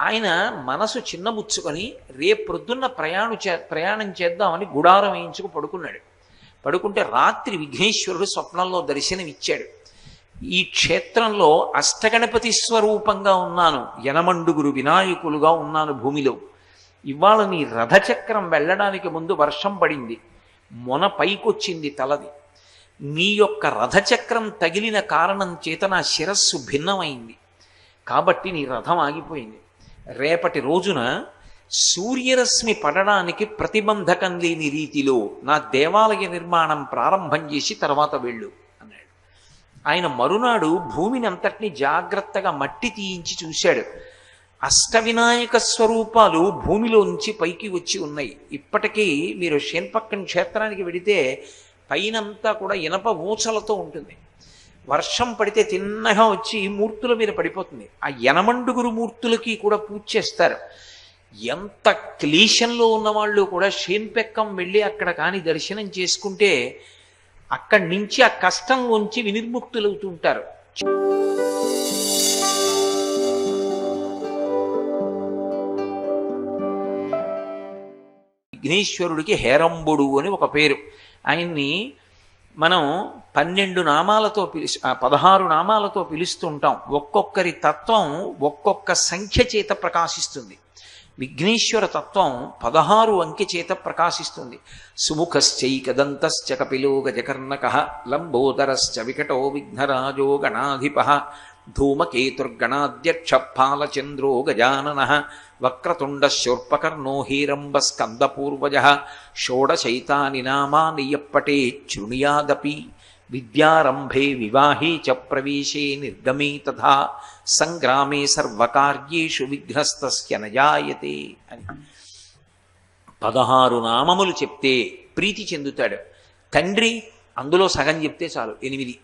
ఆయన మనసు చిన్నబుచ్చుకొని రేపొద్దున్న ప్రయాణం చే ప్రయాణం చేద్దామని గుడారం వేయించుకు పడుకున్నాడు. పడుకుంటే రాత్రి విఘ్నేశ్వరుడు స్వప్నంలో దర్శనమిచ్చాడు. ఈ క్షేత్రంలో అష్టగణపతి స్వరూపంగా ఉన్నాను. యనమండుగురు వినాయకులుగా ఉన్నాను భూమిలో. ఇవాళ నీ రథచక్రం వెళ్ళడానికి ముందు వర్షం పడింది. మొన పైకొచ్చింది తలది. నీ యొక్క రథచక్రం తగిలిన కారణం చేత నా శిరస్సు భిన్నమైంది. కాబట్టి నీ రథం ఆగిపోయింది. రేపటి రోజున సూర్యరశ్మి పడడానికి ప్రతిబంధకం లేని రీతిలో నా దేవాలయ నిర్మాణం ప్రారంభం చేసి తర్వాత వెళ్ళు అన్నాడు. ఆయన మరునాడు భూమిని అంతటినీ జాగ్రత్తగా మట్టి తీయించి చూశాడు. అష్టవినాయక స్వరూపాలు భూమిలోంచి పైకి వచ్చి ఉన్నాయి. ఇప్పటికీ మీరు షేన్పక్కన్ క్షేత్రానికి వెడితే పైనంతా కూడా ఇనప ఊచలతో ఉంటుంది. వర్షం పడితే తిన్నగా వచ్చి మూర్తుల మీద పడిపోతుంది. ఆ యనమండుగురు మూర్తులకి కూడా పూజ చేస్తారు. ఎంత క్లేశంలో ఉన్నవాళ్ళు కూడా షేన్పెక్కం వెళ్ళి అక్కడ కానీ దర్శనం చేసుకుంటే అక్కడి నుంచి ఆ కష్టం ఉంచి వినిర్ముక్తులవుతుంటారు. విఘ్నేశ్వరుడికి హేరంబుడు అని ఒక పేరు. ఆయన్ని మనం పన్నెండు నామాలతో పిలిచి పదహారు నామాలతో పిలుస్తుంటాం. ఒక్కొక్కరి తత్వం ఒక్కొక్క సంఖ్య చేత ప్రకాశిస్తుంది. విఘ్నేశ్వర తత్వం పదహారు అంకె చేత ప్రకాశిస్తుంది. సుముఖశ్చైకదంతశ్చ కపిలో గజకర్ణక లంబోదరశ్చ వికటో విఘ్నరాజో గణాధిప ధూమకేతుర్గణాధ్యక్ష ఫాలచంద్రో గజానన వక్రతుండశూర్పకర్ణో హీరంబస్కందపూర్వజ షోడశైతాని నామాని యప్పటే శృణుయాదపి విద్యారంభే వివాహే చ ప్రవేశే నిర్గమే తథా సంగ్రామే సర్వకార్యేషు విఘ్నస్తస్య నజాయతే అని. పదహారు నామములు చెప్తే ప్రీతి చెందుతాడు. తండ్రి అందులో సగం చెప్తే చాలు ఎనిమిది.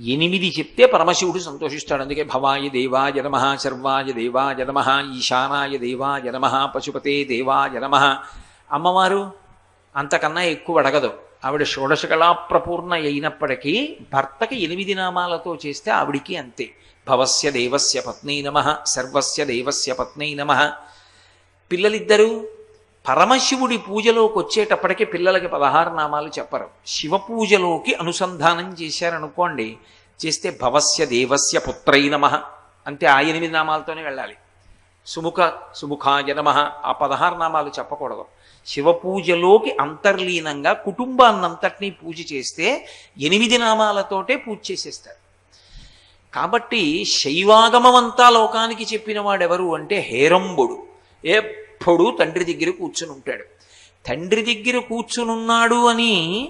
ఎనిమిది చెప్తే పరమశివుడు సంతోషిస్తాడు. అందుకే భవాయ దేవాయ నమ శర్వాయ దేవాయ నమ ఈశానాయ దేవాయ నమ పశుపతే దేవాయ నమ. అమ్మవారు అంతకన్నా ఎక్కువ అడగదు. ఆవిడ షోడశకళాప్రపూర్ణ అయినప్పటికీ భర్తకి ఎనిమిది నామాలతో చేస్తే ఆవిడికి అంతే. భవస్య దేవస్య పత్నై నమ సర్వస్య దేవస్య పత్నై నమ. పిల్లలిద్దరూ పరమశివుడి పూజలోకి వచ్చేటప్పటికి పిల్లలకి పదహారు నామాలు చెప్పరు. శివ పూజలోకి అనుసంధానం చేశారనుకోండి చేస్తే భవస్య దేవస్య పుత్రై నమ. అంటే ఆ ఎనిమిది నామాలతోనే వెళ్ళాలి. సుముఖ సుముఖాయ నమ. ఆ పదహారు నామాలు చెప్పకూడదు. శివ పూజలోకి అంతర్లీనంగా కుటుంబాన్నంతటినీ పూజ చేస్తే ఎనిమిది నామాలతోటే పూజ చేసేస్తారు. కాబట్టి శైవాగమమంతా లోకానికి చెప్పిన వాడెవరు అంటే హేరంబుడు. ఏ ఎప్పుడూ తండ్రి దగ్గర కూర్చుని ఉంటాడు. తండ్రి దగ్గర కూర్చునున్నాడు అని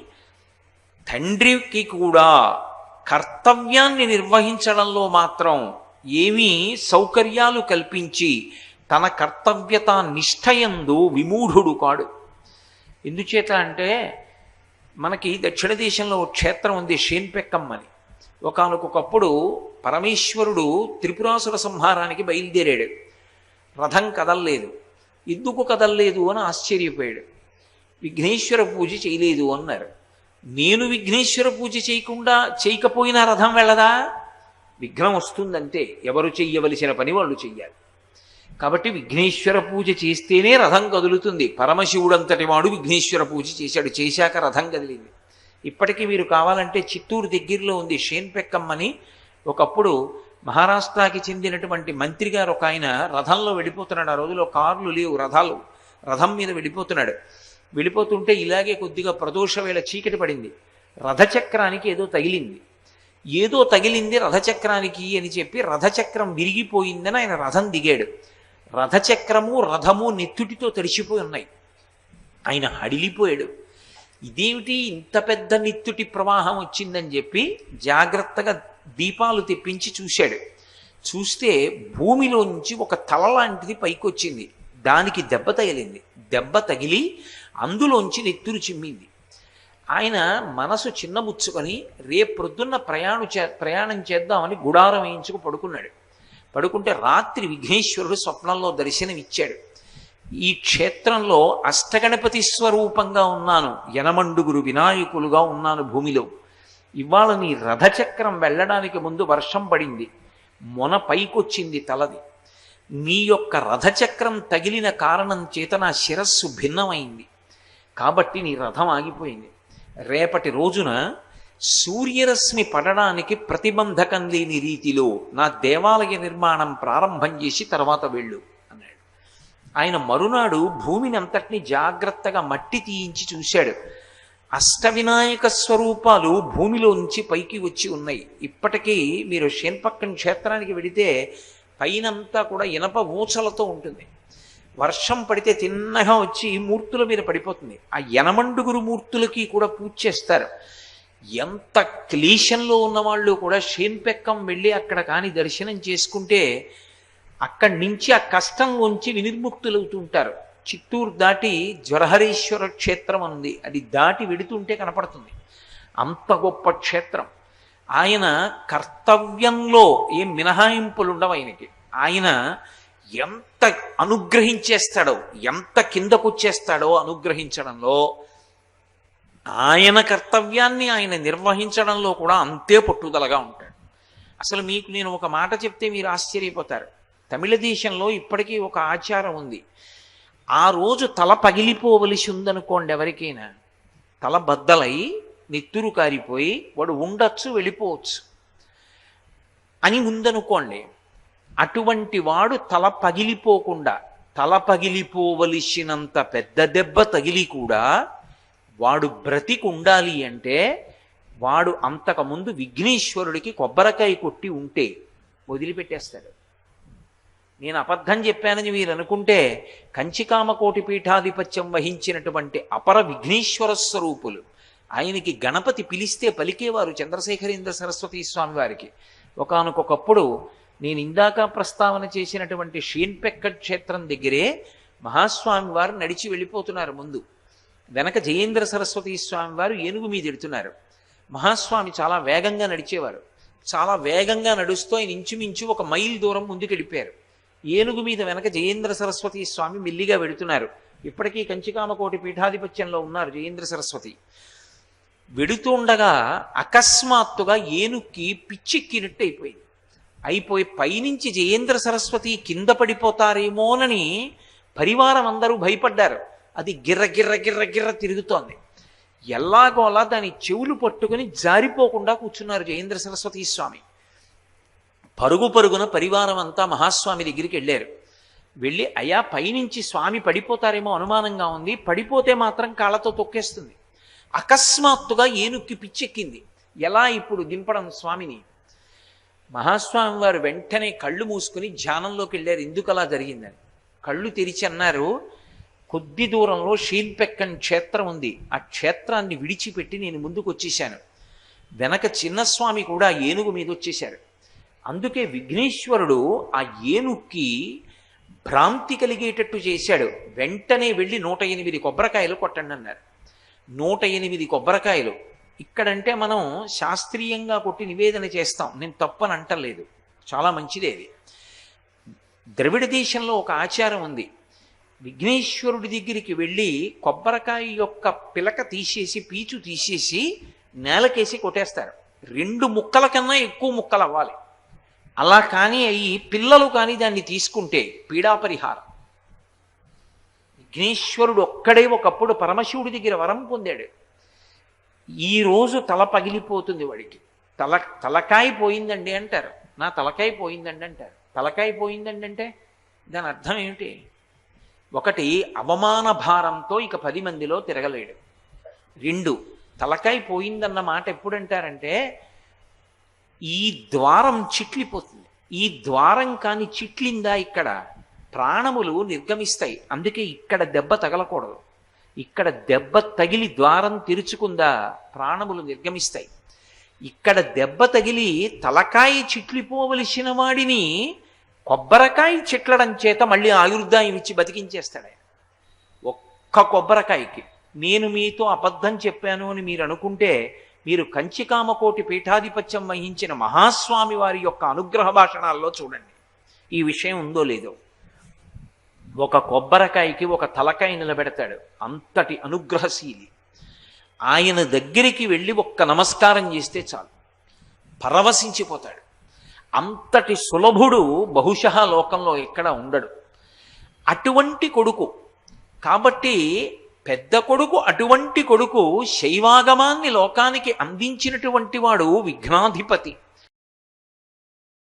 తండ్రికి కూడా కర్తవ్యాన్ని నిర్వహించడంలో మాత్రం ఏమీ సౌకర్యాలు కల్పించి తన కర్తవ్యత నిష్ఠయందు విమూఢుడు కాడు. ఎందుచేత అంటే మనకి దక్షిణ దేశంలో ఒక క్షేత్రం ఉంది షేన్పెక్కమ్ అని. ఒకనకొకప్పుడు పరమేశ్వరుడు త్రిపురాసుర సంహారానికి బయలుదేరాడు. రథం కదల్లేదు. ఎందుకు కదలలేదు అని ఆశ్చర్యపోయాడు. విఘ్నేశ్వర పూజ చేయలేదు అన్నారు. నేను విఘ్నేశ్వర పూజ చేయకుండా చేయకపోయినా రథం వెళ్ళదా? విఘ్నం వస్తుందంటే ఎవరు చెయ్యవలసిన పని వాళ్ళు చెయ్యాలి. కాబట్టి విఘ్నేశ్వర పూజ చేస్తేనే రథం కదులుతుంది. పరమశివుడంతటి వాడు విఘ్నేశ్వర పూజ చేశాడు. చేశాక రథం కదిలింది. ఇప్పటికీ మీరు కావాలంటే చిత్తూరు దగ్గరలో ఉంది. షేన్పెక్కమ్మని ఒకప్పుడు మహారాష్ట్రకి చెందినటువంటి మంత్రి గారు ఒక ఆయన రథంలో వెళ్ళిపోతున్నాడు. ఆ రోజులో కార్లు లేవు రథాలు రథం మీద వెళ్ళిపోతున్నాడు. వెళ్ళిపోతుంటే ఇలాగే కొద్దిగా ప్రదోష వేళ చీకటి పడింది. రథచక్రానికి ఏదో తగిలింది. ఏదో తగిలింది రథచక్రానికి అని చెప్పి రథచక్రం విరిగిపోయిందని ఆయన రథం దిగాడు. రథచక్రము రథము నెత్తుటితో తడిచిపోయి ఉన్నాయి. ఆయన హడిలిపోయాడు ఇదేమిటి ఇంత పెద్ద నిత్తుటి ప్రవాహం వచ్చిందని చెప్పి జాగ్రత్తగా దీపాలు తెప్పించి చూశాడు. చూస్తే భూమిలోంచి ఒక తల లాంటిది పైకొచ్చింది. దానికి దెబ్బ తగిలింది. దెబ్బ తగిలి అందులోంచి నెత్తురు చిమ్మింది. ఆయన మనసు చిన్నబుచ్చుకొని రేపొద్దున్న ప్రయాణం చే ప్రయాణం చేద్దామని గుడారం వేయించుకు పడుకున్నాడు. పడుకుంటే రాత్రి విఘ్నేశ్వరుడు స్వప్నంలో దర్శనమిచ్చాడు. ఈ క్షేత్రంలో అష్టగణపతి స్వరూపంగా ఉన్నాను. యనమండుగురు వినాయకులుగా ఉన్నాను భూమిలో. ఇవాళ నీ రథచక్రం వెళ్ళడానికి ముందు వర్షం పడింది. మొన పైకొచ్చింది తలది. నీ యొక్క రథచక్రం తగిలిన కారణం చేత నా శిరస్సు భిన్నమైంది. కాబట్టి నీ రథం ఆగిపోయింది. రేపటి రోజున సూర్యరశ్మి పడడానికి ప్రతిబంధకం లేని రీతిలో నా దేవాలయ నిర్మాణం ప్రారంభం చేసి తర్వాత వెళ్ళు అన్నాడు. ఆయన మరునాడు భూమిని అంతటిని జాగ్రత్తగా మట్టి తీయించి చూశాడు. అష్టవినాయక స్వరూపాలు భూమిలో నుంచి పైకి వచ్చి ఉన్నాయి. ఇప్పటికీ మీరు షేన్పక్కన్ క్షేత్రానికి వెడితే పైనంతా కూడా ఇనప ఊచలతో ఉంటుంది. వర్షం పడితే తిన్నగా వచ్చి మూర్తుల మీద పడిపోతుంది. ఆ యనమండుగురు మూర్తులకి కూడా పూజ చేస్తారు. ఎంత క్లేశంలో ఉన్న వాళ్ళు కూడా షేన్పెక్కం వెళ్ళి అక్కడ కానీ దర్శనం చేసుకుంటే అక్కడి నుంచి ఆ కష్టం ఉంచి వినిర్ముక్తులవుతుంటారు. చిత్తూరు దాటి జ్వరహరీశ్వర క్షేత్రం ఉంది. అది దాటి వెడుతుంటే కనపడుతుంది. అంత గొప్ప క్షేత్రం. ఆయన కర్తవ్యంలో ఏం మినహాయింపులు ఉండవు ఆయనకి. ఆయన ఎంత అనుగ్రహించేస్తాడో ఎంత కిందకొచ్చేస్తాడో అనుగ్రహించడంలో ఆయన కర్తవ్యాన్ని ఆయన నిర్వహించడంలో కూడా అంతే పట్టుదలగా ఉంటాడు. అసలు మీకు నేను ఒక మాట చెప్తే మీరు ఆశ్చర్యపోతారు. తమిళ దేశంలో ఇప్పటికీ ఒక ఆచారం ఉంది. ఆ రోజు తల పగిలిపోవలసి ఉందనుకోండి ఎవరికైనా. తల బద్దలై నెత్తురు కారిపోయి వాడు ఉండొచ్చు వెళ్ళిపోవచ్చు. అని ఉందనుకోండి అటువంటి వాడు తల పగిలిపోకుండా తల పగిలిపోవలసినంత పెద్ద దెబ్బ తగిలి కూడా వాడు బ్రతికి ఉండాలి అంటే వాడు అంతకుముందు విఘ్నేశ్వరుడికి కొబ్బరికాయ కొట్టి ఉంటే వదిలిపెట్టేస్తాడు. నేను అబద్ధం చెప్పానని మీరు అనుకుంటే కంచికామకోటి పీఠాధిపత్యం వహించినటువంటి అపర విఘ్నేశ్వర స్వరూపులు. ఆయనకి గణపతి పిలిస్తే పలికేవారు చంద్రశేఖరేంద్ర సరస్వతి స్వామి వారికి. ఒకనకొకప్పుడు నేను ఇందాక ప్రస్తావన చేసినటువంటి షీన్పెక్కడ్ క్షేత్రం దగ్గరే మహాస్వామి వారు నడిచి వెళ్ళిపోతున్నారు ముందు. వెనక జయేంద్ర సరస్వతి స్వామి వారు ఏనుగు మీద ఎడుతున్నారు. మహాస్వామి చాలా వేగంగా నడిచేవారు. చాలా వేగంగా నడుస్తూ ఆయన ఇంచుమించు ఒక మైల్ దూరం ముందుకు వెళ్ళిపోయారు ఏనుగు మీద వెనక జయేంద్ర సరస్వతి స్వామి మెల్లిగా వెడుతున్నారు. ఇప్పటికీ కంచికామకోటి పీఠాధిపత్యంలో ఉన్నారు జయేంద్ర సరస్వతి. వెడుతుండగా అకస్మాత్తుగా ఏనుక్కి పిచ్చెక్కినట్టు అయిపోయింది. అయిపోయి పైనుంచి జయేంద్ర సరస్వతి కింద పడిపోతారేమోనని పరివారం అందరూ భయపడ్డారు. అది గిర్ర గిర్ర గిర్ర గిర్ర తిరుగుతోంది. ఎల్లాగోలా దాని చెవులు పట్టుకుని జారిపోకుండా కూర్చున్నారు జయేంద్ర సరస్వతి స్వామి. పరుగు పరుగున పరివారం అంతా మహాస్వామి దగ్గరికి వెళ్ళారు. వెళ్ళి అయా పైనుంచి స్వామి పడిపోతారేమో అనుమానంగా ఉంది. పడిపోతే మాత్రం కాళ్ళతో తొక్కేస్తుంది. అకస్మాత్తుగా ఏనుక్కి పిచ్చెక్కింది. ఎలా ఇప్పుడు దింపడం స్వామిని? మహాస్వామి వారు వెంటనే కళ్ళు మూసుకుని ధ్యానంలోకి వెళ్ళారు. ఎందుకు అలా జరిగిందని. కళ్ళు తెరిచి అన్నారు కొద్ది దూరంలో షీల్పెక్కన్ క్షేత్రం ఉంది. ఆ క్షేత్రాన్ని విడిచిపెట్టి నేను ముందుకు వచ్చేసాను వెనక చిన్నస్వామి కూడా ఏనుగు మీద వచ్చేశారు అందుకే విఘ్నేశ్వరుడు ఆ ఏనుక్కి భ్రాంతి కలిగేటట్టు చేశాడు. వెంటనే వెళ్ళి నూట ఎనిమిది కొబ్బరికాయలు కొట్టండి అన్నారు. నూట ఎనిమిది కొబ్బరికాయలు. ఇక్కడంటే మనం శాస్త్రీయంగా కొట్టి నివేదన చేస్తాం. నేను తప్పని అంటలేదు. చాలా మంచిదే అది. ద్రవిడ దేశంలో ఒక ఆచారం ఉంది. విఘ్నేశ్వరుడి దగ్గరికి వెళ్ళి కొబ్బరికాయ యొక్క పిలక తీసేసి పీచు తీసేసి నేలకేసి కొట్టేస్తారు. రెండు ముక్కల కన్నా ఎక్కువ ముక్కలు అవ్వాలి. అలా కానీ అయ్యి పిల్లలు కానీ దాన్ని తీసుకుంటే పీడాపరిహారం. విఘ్నేశ్వరుడు ఒక్కడే ఒకప్పుడు పరమశివుడి దగ్గర వరం పొందాడు. ఈ రోజు తల పగిలిపోతుంది వాడికి. తల తలకాయ పోయిందండి అంటారు. నా తలకాయ పోయిందండి అంటారు. తలకాయ పోయిందండి అంటే దాని అర్థం ఏమిటి? ఒకటి అవమాన భారంతో ఇక పది మందిలో తిరగలేడు. రెండు తలకాయ పోయిందన్న మాట ఎప్పుడంటారంటే ఈ ద్వారం చిట్లిపోతుంది. ఈ ద్వారం కాని చిట్లిందా ఇక్కడ? ప్రాణములు నిర్గమిస్తాయి. అందుకే ఇక్కడ దెబ్బ తగలకూడదు. ఇక్కడ దెబ్బ తగిలి ద్వారం తెరుచుకుందా ప్రాణములు నిర్గమిస్తాయి. ఇక్కడ దెబ్బ తగిలి తలకాయ చిట్లిపోవలసిన వాడిని కొబ్బరికాయ చిట్లడం చేత మళ్ళీ ఆయుర్దాయం ఇచ్చి బతికించేస్తాడు. ఒక్క కొబ్బరికాయకి. నేను మీతో అబద్ధం చెప్పాను అని మీరు అనుకుంటే మీరు కంచికామకోటి పీఠాధిపత్యం వహించిన మహాస్వామి వారి యొక్క అనుగ్రహ భాషణాల్లో చూడండి. ఈ విషయం ఉందో లేదో. ఒక కొబ్బరికాయకి ఒక తలకాయ నిలబెడతాడు. అంతటి అనుగ్రహశీలి. ఆయన దగ్గరికి వెళ్ళి ఒక్క నమస్కారం చేస్తే చాలు. పరవశించిపోతాడు. అంతటి సులభుడు బహుశా లోకంలో ఎక్కడ ఉండడు. అటువంటి కొడుకు. కాబట్టి పెద్ద కొడుకు అటువంటి కొడుకు శైవాగమాన్ని లోకానికి అందించినటువంటి వాడు విఘ్నాధిపతి.